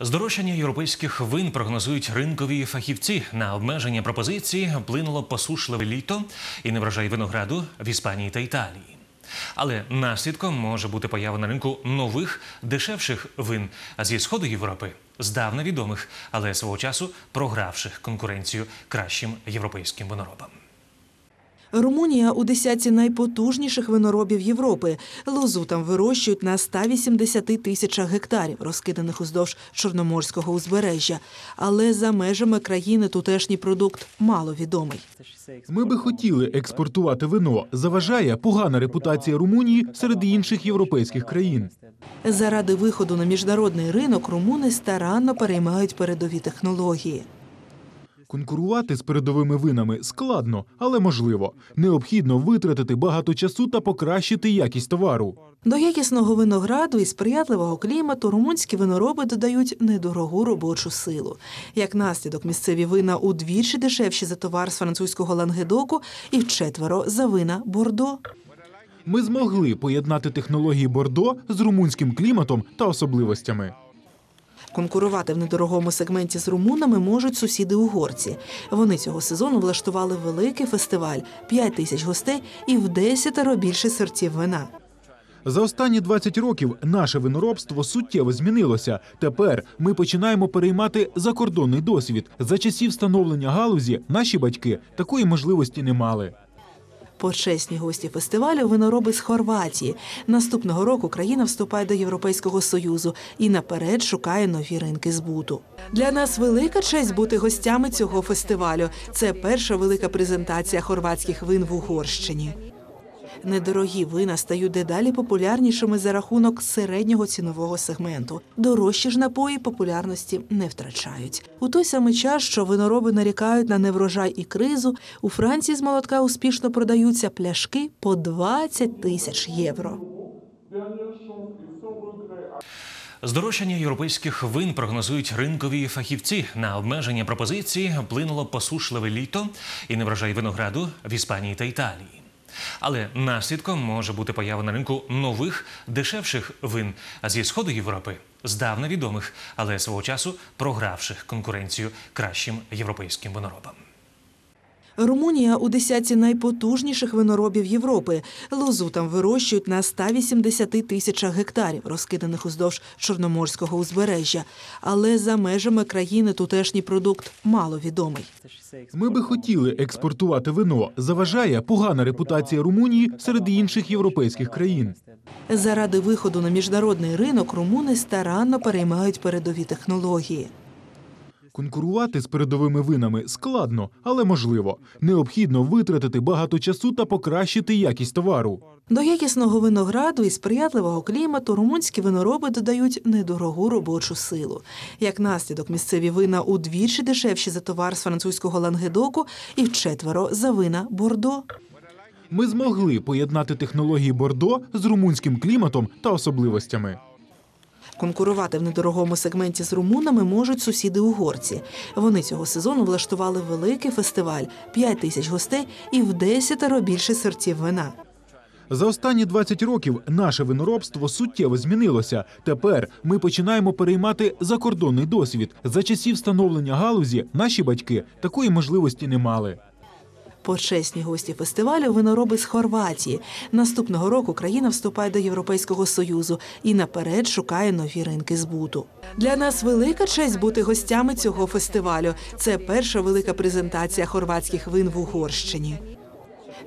Здорожчання європейських вин прогнозують ринкові фахівці. На обмеження пропозиції вплинуло посушливе літо і неврожай винограду в Іспанії та Італії. Але наслідком може бути поява на ринку нових дешевших вин зі сходу Європи, здавна відомих, але свого часу програвших конкуренцію кращим європейським виноробам. Румунія у десятці найпотужніших виноробів Європи. Лозу там вирощують на 180 тисячах гектарів, розкиданих уздовж Чорноморського узбережжя. Але за межами країни тутешній продукт маловідомий. Ми би хотіли експортувати вино. Заважає погана репутація Румунії серед інших європейських країн. Заради виходу на міжнародний ринок румуни старанно переймають передові технології. Конкурувати з передовими винами складно, але можливо. Необхідно витратити багато часу та покращити якість товару. До якісного винограду і сприятливого клімату румунські винороби додають недорогу робочу силу. Як наслідок, місцеві вина удвічі дешевші за товар з французького лангедоку і вчетверо за вина Бордо. Ми змогли поєднати технології Бордо з румунським кліматом та особливостями. Конкурувати в недорогому сегменті з румунами можуть сусіди угорці. Вони цього сезону влаштували великий фестиваль, 5 тисяч гостей і в десятеро більше сортів вина. За останні 20 років наше виноробство суттєво змінилося. Тепер ми починаємо переймати закордонний досвід. За часів становлення галузі наші батьки такої можливості не мали. Почесні гості фестивалю винороби з Хорватії. Наступного року країна вступає до Європейського союзу і наперед шукає нові ринки збуту. Для нас велика честь бути гостями цього фестивалю. Це перша велика презентація хорватських вин в Угорщині. Недорогі вина стають дедалі популярнішими за рахунок середнього цінового сегменту. Дорожчі ж напої популярності не втрачають. У той самий час, що винороби нарікають на неврожай і кризу, у Франції з молотка успішно продаються пляшки по 20 тисяч євро. Здорожчання європейських вин прогнозують ринкові фахівці. На обмеження пропозиції вплинуло посушливе літо і неврожай винограду в Іспанії та Італії. Але наслідком може бути поява на ринку нових дешевших вин зі сходу Європи, здавна відомих, але свого часу програвших конкуренцію кращим європейським виноробам. Румунія у десятці найпотужніших виноробів Європи. Лозу там вирощують на 180 тисячах гектарів, розкиданих уздовж Чорноморського узбережжя. Але за межами країни тутешній продукт маловідомий. Ми би хотіли експортувати вино. Заважає погана репутація Румунії серед інших європейських країн. Заради виходу на міжнародний ринок румуни старанно переймають передові технології. Конкурувати з передовими винами складно, але можливо. Необхідно витратити багато часу та покращити якість товару. До якісного винограду і сприятливого клімату румунські винороби додають недорогу робочу силу. Як наслідок, місцеві вина удвічі дешевші за товар з французького лангедоку і вчетверо за вина Бордо. Ми змогли поєднати технології Бордо з румунським кліматом та особливостями. Конкурувати в недорогому сегменті з румунами можуть сусіди угорці. Вони цього сезону влаштували великий фестиваль, 5 тисяч гостей і в десятеро більше сортів вина. За останні 20 років наше виноробство суттєво змінилося. Тепер ми починаємо переймати закордонний досвід. За часів становлення галузі наші батьки такої можливості не мали. Почесні гості фестивалю винороби з Хорватії. Наступного року країна вступає до Європейського союзу і наперед шукає нові ринки збуту. Для нас велика честь бути гостями цього фестивалю. Це перша велика презентація хорватських вин в Угорщині.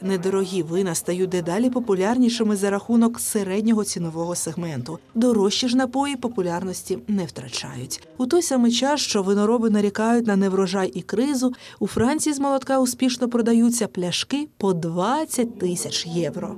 Недорогі вина стають дедалі популярнішими за рахунок середнього цінового сегменту. Дорожчі ж напої популярності не втрачають. У той самий час, що винороби нарікають на неврожай і кризу, у Франції з молотка успішно продаються пляшки по 20 тисяч євро.